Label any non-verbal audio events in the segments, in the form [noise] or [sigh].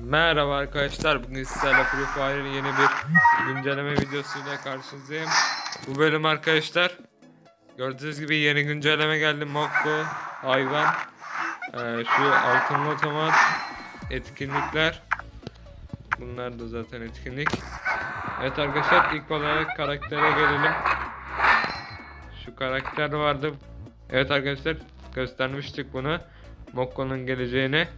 Merhaba arkadaşlar. Bugün sizlerle Free Fire'ın yeni bir güncelleme videosuyla karşınızdayım. Bu bölüm arkadaşlar gördüğünüz gibi yeni güncelleme geldi. Mokko, hayvan, ee, şu altın otomat, etkinlikler. Bunlar da zaten etkinlik. Evet arkadaşlar ilk olarak karaktere gelelim. Şu karakter vardı. Evet arkadaşlar göstermiştik bunu. Mokko'nun geleceğini.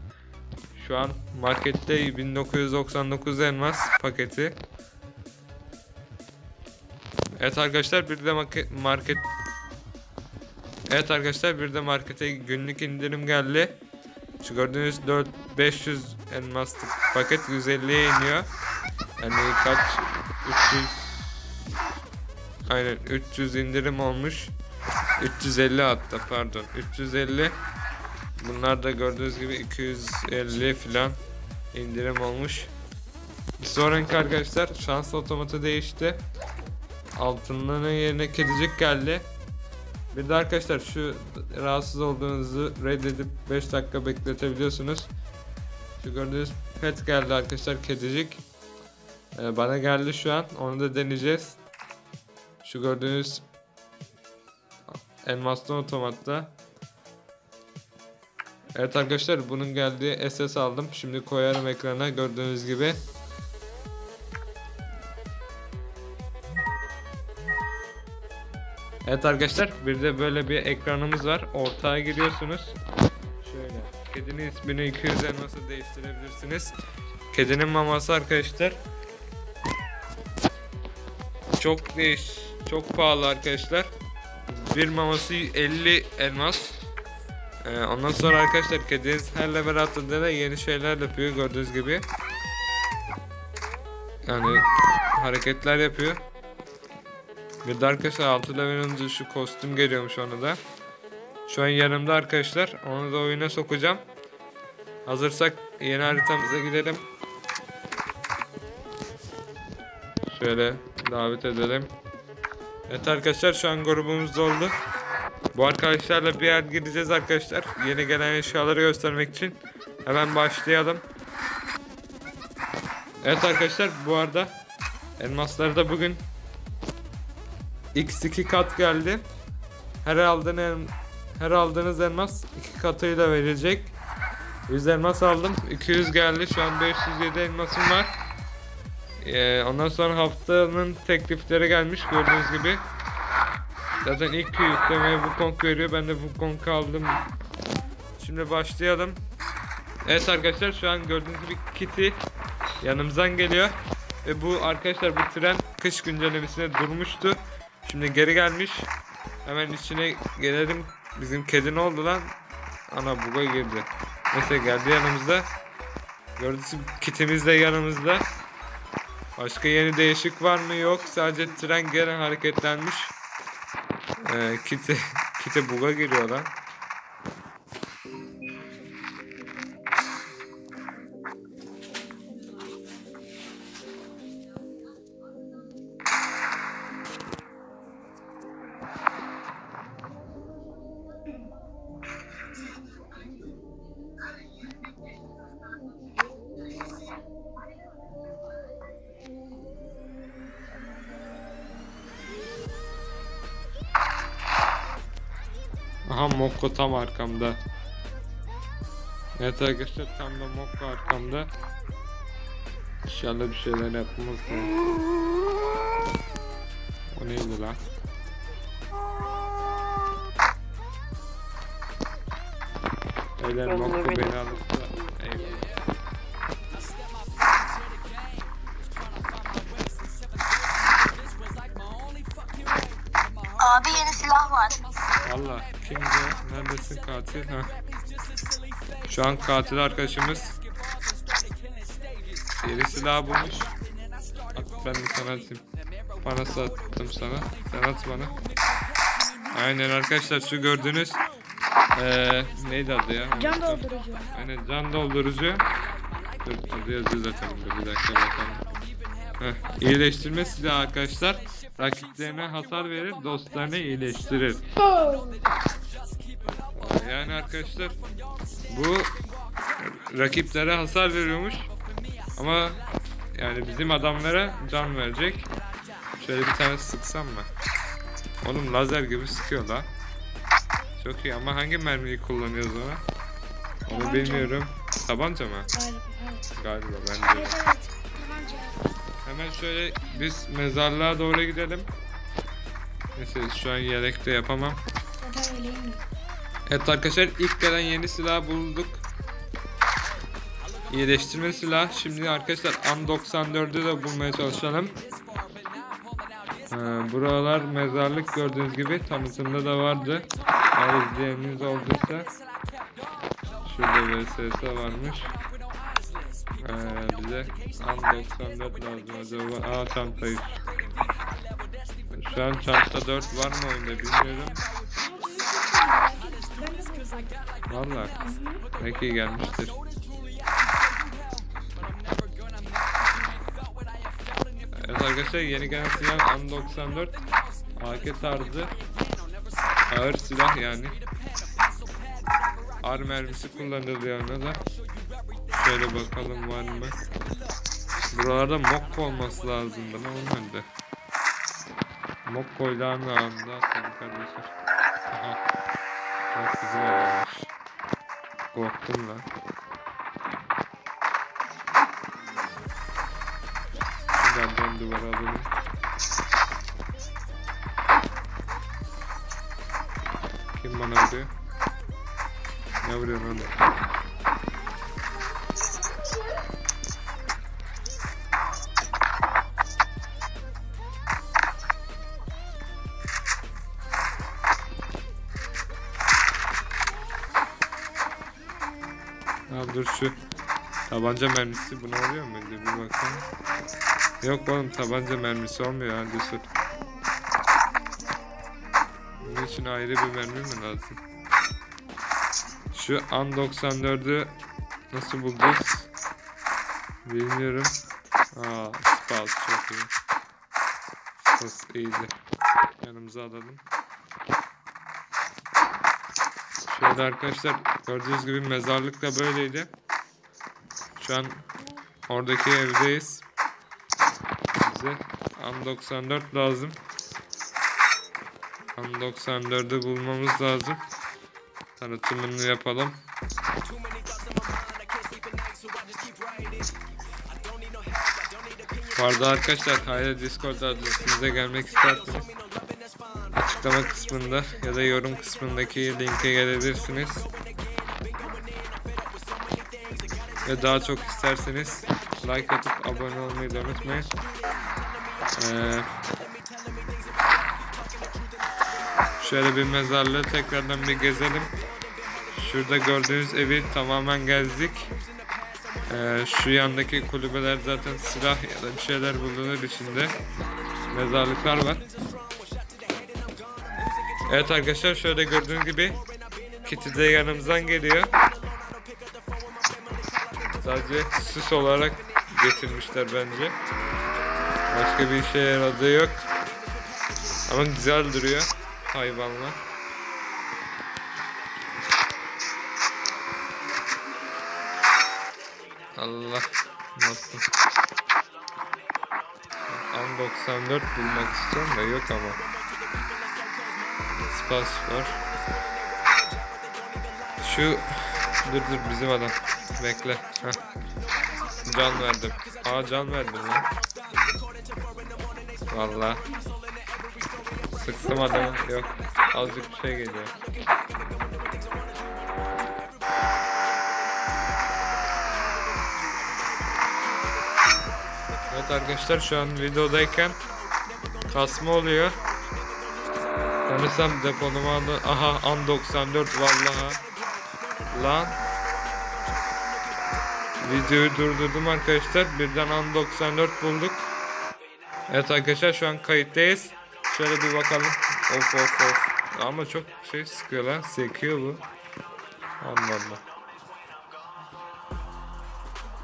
Şu an markette 1999 elmas paketi. Evet arkadaşlar bir de market, Evet arkadaşlar bir de markete günlük indirim geldi. Şu gördüğünüz 4 500 elmaslık paket 150'ye iniyor. Yani kaç 300 Aynen 300 indirim olmuş. 350 hatta pardon 350 Bunlar da gördüğünüz gibi 250 falan indirim olmuş. Bir sonraki arkadaşlar şans otomatı değişti. Altınların yerine kedicik geldi. Bir de arkadaşlar şu rahatsız olduğunuzu reddedip 5 dakika bekletebiliyorsunuz. Şu gördüğünüz pet geldi arkadaşlar kedicik. Ee, bana geldi şu an. Onu da deneyeceğiz. Şu gördüğünüz elmaslı otomatta Evet arkadaşlar bunun geldiği SS aldım. Şimdi koyarım ekrana gördüğünüz gibi. Evet arkadaşlar bir de böyle bir ekranımız var. Ortaya giriyorsunuz. Şöyle. Kedinin ismini 200 elması değiştirebilirsiniz. Kedinin maması arkadaşlar. Çok değiş, çok pahalı arkadaşlar. Bir maması 50 elmas. Ee, ondan sonra arkadaşlar kediniz her level atladığında yeni şeyler yapıyor gördüğünüz gibi. Yani hareketler yapıyor. Bir de arkadaşlar 6 level önce şu kostüm geliyormuş ona da. Şu an yanımda arkadaşlar. Onu da oyuna sokacağım. Hazırsak yeni haritamıza gidelim. Şöyle davet edelim. Evet arkadaşlar şu an grubumuz doldu. Bu arkadaşlarla bir yer gideceğiz arkadaşlar. Yeni gelen eşyaları göstermek için. Hemen başlayalım. Evet arkadaşlar bu arada elmasları da bugün x2 kat geldi. Her aldığın her aldığınız elmas iki katıyla verilecek. 100 elmas aldım. 200 geldi. Şu an 507 elmasım var. Ee, ondan sonra haftanın teklifleri gelmiş gördüğünüz gibi. Zaten ilk yüklemeye Wukong veriyor. Ben de Wukong aldım. Şimdi başlayalım. Evet arkadaşlar şu an gördüğünüz gibi Kitty yanımızdan geliyor. Ve bu arkadaşlar bu tren kış güncellemesine durmuştu. Şimdi geri gelmiş. Hemen içine gelelim. Bizim kedi ne oldu lan? Ana buga girdi. Neyse geldi yanımızda. Gördüğünüz gibi kitimiz de yanımızda. Başka yeni değişik var mı? Yok. Sadece tren gene hareketlenmiş. Ee, kite, kite buga giriyor lan. Aha Mokko tam arkamda. Evet arkadaşlar tam da Mokko arkamda. İnşallah bir şeyler yapmaz ya. O neydi lan? Beyler Mokko beni alıp da eyvallah. Abi yeni silah var. Valla kimdi? Neredesin katil? Ha. Şu an katil arkadaşımız. Yeri silah bulmuş. At ben de sana atayım. Bana sattım sana. Sen at bana. Aynen arkadaşlar şu gördüğünüz eee neydi adı ya? Can doldurucu. Aynen can doldurucu. Dur adı yazıyor zaten burada bir dakika bakalım. Heh, iyileştirme silahı arkadaşlar. Rakiplerine hasar verir, dostlarını iyileştirir. Yani arkadaşlar bu rakiplere hasar veriyormuş. Ama yani bizim adamlara can verecek. Şöyle bir tane sıksam mı? Oğlum lazer gibi sıkıyor la. Çok iyi ama hangi mermiyi kullanıyoruz ona? Onu bilmiyorum. Tabanca mı? Galiba evet. Galiba ben de. Evet evet. Hemen şöyle biz mezarlığa doğru gidelim. Neyse şu an yelek de yapamam. Zaten? Evet arkadaşlar ilk gelen yeni silah bulduk. İyileştirme silah. Şimdi arkadaşlar An-94'ü de bulmaya çalışalım. Ee, buralar mezarlık gördüğünüz gibi tanıtımda da vardı. Eğer izleyeniniz olduysa şurada VSS varmış. Ee, bize An-94 lazım acaba. Aa çantayı. Şu an çanta 4 var mı oyunda bilmiyorum. Valla. Belki gelmiştir. Evet arkadaşlar yeni gelen silah An-94 AK tarzı ağır silah yani Ar mermisi kullanılıyor ona Şöyle bakalım var mı? Buralarda Mokko olması lazım bana olmadı Mokko ile aynı anda tabii kardeşler. Aha. Bak bizim evmiş Korktum lan. Şuradan duvara alalım. Abi dur şu tabanca mermisi buna oluyor muydu bir bakalım. Yok oğlum tabanca mermisi olmuyor hadi sür. Bunun için ayrı bir mermi mi lazım? Şu an 94'ü nasıl bulacağız? Bilmiyorum. Aa, Spaz çok iyi. Spaz iyiydi. Yanımıza alalım. Şöyle arkadaşlar gördüğünüz gibi mezarlık da böyleydi. Şu an oradaki evdeyiz. Bize An 94 lazım. An 94'ü bulmamız lazım. Tanıtımını yapalım. Bu arada arkadaşlar hala Discord adresinize gelmek isterseniz açıklama kısmında ya da yorum kısmındaki linke gelebilirsiniz. Ve daha çok isterseniz like atıp abone olmayı da unutmayın. Ee, şöyle bir mezarlığı tekrardan bir gezelim. Şurada gördüğünüz evi tamamen gezdik. Ee, şu yandaki kulübeler zaten silah ya da bir şeyler bulunur içinde. Mezarlıklar var. Evet arkadaşlar şöyle gördüğünüz gibi Kitty de yanımızdan geliyor. Sadece süs olarak getirmişler bence. Başka bir işe yaradığı yok. Ama güzel duruyor hayvanla. Allah nasıl? An 94 bulmak istiyorum da yok ama. Spas var. Şu dur dur bizim adam. Bekle. Heh. Can verdim. Aa can verdim lan. Valla. Sıktım adamı. Yok. Azıcık şey geliyor. Evet arkadaşlar şu an videodayken kasma oluyor. Sanırsam depolama aldı. Aha an 94 vallaha. Lan. Videoyu durdurdum arkadaşlar. Birden an 94 bulduk. Evet arkadaşlar şu an kayıttayız. Şöyle bir bakalım. Of of of. Ama çok şey sıkıyor lan. Sekiyor bu. Allah Allah.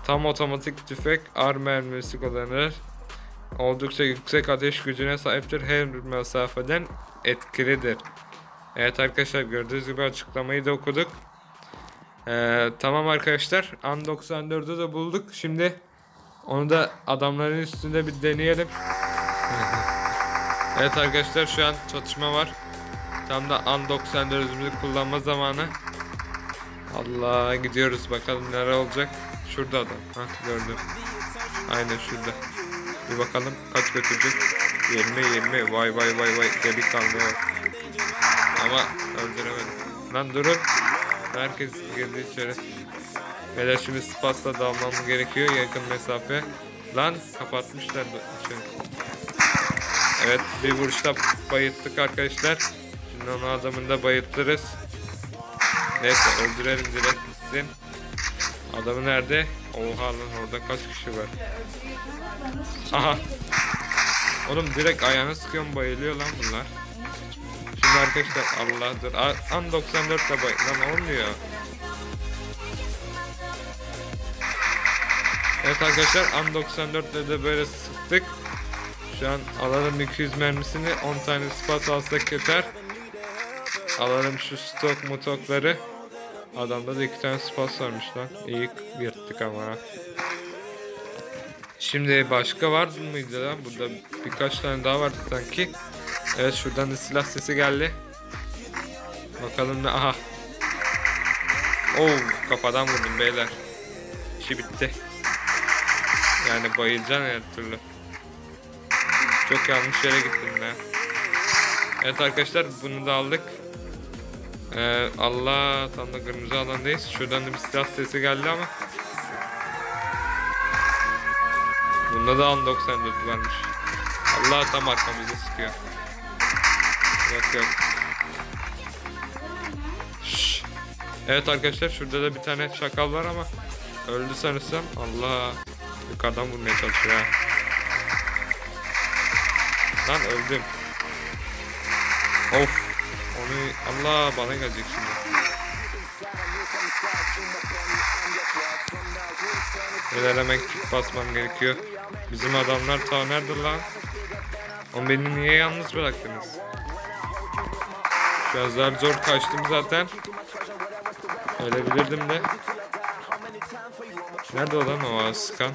Tam otomatik tüfek ar mermisi kullanır. Oldukça yüksek ateş gücüne sahiptir. Her mesafeden etkilidir. Evet arkadaşlar gördüğünüz gibi açıklamayı da okuduk. Ee, tamam arkadaşlar. An 94'ü de bulduk. Şimdi onu da adamların üstünde bir deneyelim. [laughs] evet arkadaşlar şu an çatışma var. Tam da An 94'ümüzü kullanma zamanı. Allah gidiyoruz bakalım nere olacak. Şurada adam. Hah gördüm. Aynen şurada. Bir bakalım kaç götürecek. 20 20 vay vay vay vay delikanlı. Ama öldüremedim. Lan durun. Herkes girdi içeri. Beyler şimdi spasla dalmamız gerekiyor yakın mesafe. Lan kapatmışlar içeri. Evet bir vuruşta bayılttık arkadaşlar. Şimdi onu adamını da bayıltırız. Neyse öldürelim direkt gitsin. Adamı nerede? Oha lan orada kaç kişi var? Aha. Oğlum direkt ayağını sıkıyorum bayılıyor lan bunlar. Şimdi arkadaşlar Allah dur. A- An 94 ile bay lan olmuyor. Evet arkadaşlar An 94 ile de böyle sıktık. Şu an alalım 200 mermisini 10 tane spas alsak yeter. Alalım şu stok mutokları. Adamda da iki tane spas varmış lan. İyi yırttık ama. Şimdi başka var mıydı lan? Burada birkaç tane daha vardı sanki. Evet şuradan da silah sesi geldi. Bakalım ne? Aha. Oo kafadan vurdum beyler. İşi bitti. Yani bayılacaksın her türlü. Çok yanlış yere gittim ben. Evet arkadaşlar bunu da aldık. Ee, Allah tam da kırmızı alandayız. Şuradan da bir silah sesi geldi ama. Bunda da an 94 varmış. Allah tam arkamızda sıkıyor. Yok yok. Evet arkadaşlar şurada da bir tane şakal var ama öldü sanırsam. Allah yukarıdan vurmaya çalışıyor ha. Lan öldüm. Of. Onu Allah bana gelecek şimdi. Kick basmam gerekiyor. Bizim adamlar ta nerede lan? Oğlum beni niye yalnız bıraktınız? Biraz zor kaçtım zaten. Ölebilirdim de. Nerede o lan o sıkan?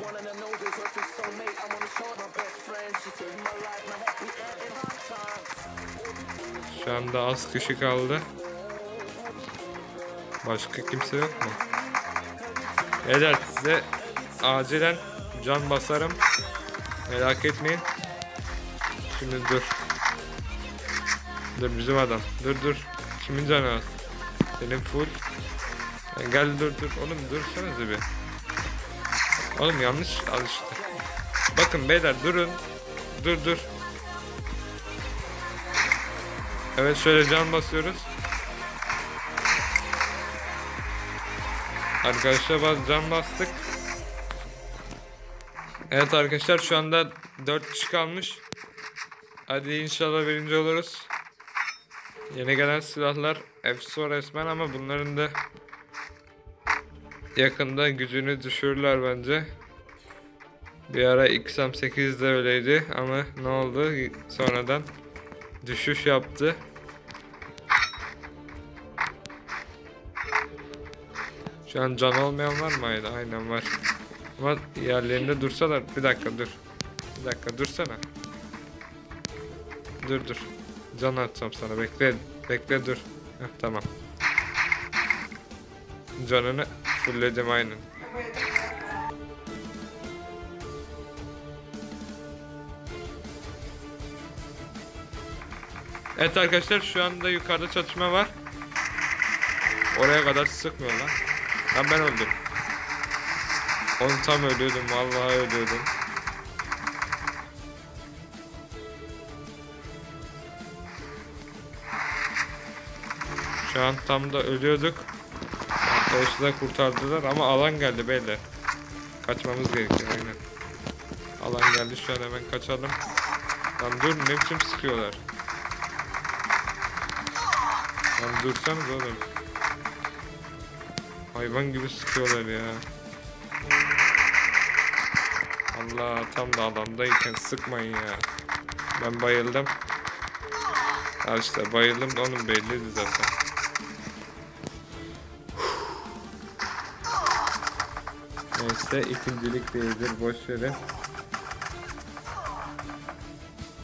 Şu anda az kişi kaldı. Başka kimse yok mu? Beyler size acilen can basarım. Merak etmeyin. Şimdi dur. Dur bizim adam. Dur dur. Kimin canı az? Senin full. Ya gel dur dur. Oğlum dursanıza bir. Oğlum yanlış al işte. Bakın beyler durun. Dur dur. Evet şöyle can basıyoruz. Arkadaşlar bas can bastık. Evet arkadaşlar şu anda 4 kişi kalmış. Hadi inşallah birinci oluruz. Yeni gelen silahlar efso resmen ama bunların da yakında gücünü düşürürler bence. Bir ara XM8 de öyleydi ama ne oldu sonradan düşüş yaptı. Şu an can olmayan var mı? Aynen var. Ama yerlerinde dursalar. Bir dakika dur. Bir dakika dursana. Dur dur. Can atacağım sana. Bekle. Bekle dur. Heh, tamam. Canını fullledim aynen. Evet arkadaşlar şu anda yukarıda çatışma var. Oraya kadar sıkmıyor lan. Lan ben öldüm. Onu tam ölüyordum vallahi ölüyordum. Şu an tam da ölüyorduk. Arkadaşlar kurtardılar ama alan geldi beyler. Kaçmamız gerekiyor aynen. Alan geldi şu an hemen kaçalım. Lan dur ne biçim sıkıyorlar. Lan dursanız oğlum. Hayvan gibi sıkıyorlar ya. Allah tam da alandayken sıkmayın ya. Ben bayıldım. Al işte bayıldım da onun belliydi zaten. Neyse ikincilik değildir boş verin.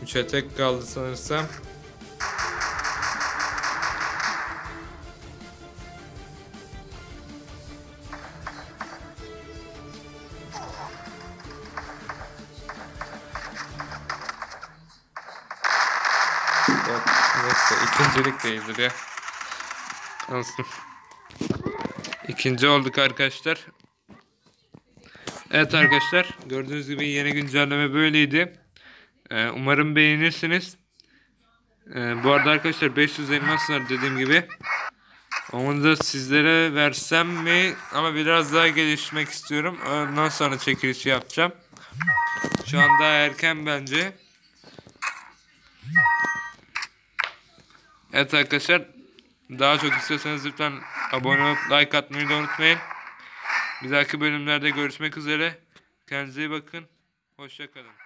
Üçe tek kaldı sanırsam. Ya. Olsun. İkinci olduk arkadaşlar. Evet arkadaşlar gördüğünüz gibi yeni güncelleme böyleydi. Ee, umarım beğenirsiniz. Ee, bu arada arkadaşlar 500 elmas var dediğim gibi. Onu da sizlere versem mi? Ama biraz daha gelişmek istiyorum. Ondan sonra çekilişi yapacağım. Şu anda erken bence. Evet arkadaşlar. Daha çok istiyorsanız lütfen abone olup like atmayı da unutmayın. Bir dahaki bölümlerde görüşmek üzere. Kendinize iyi bakın. Hoşçakalın.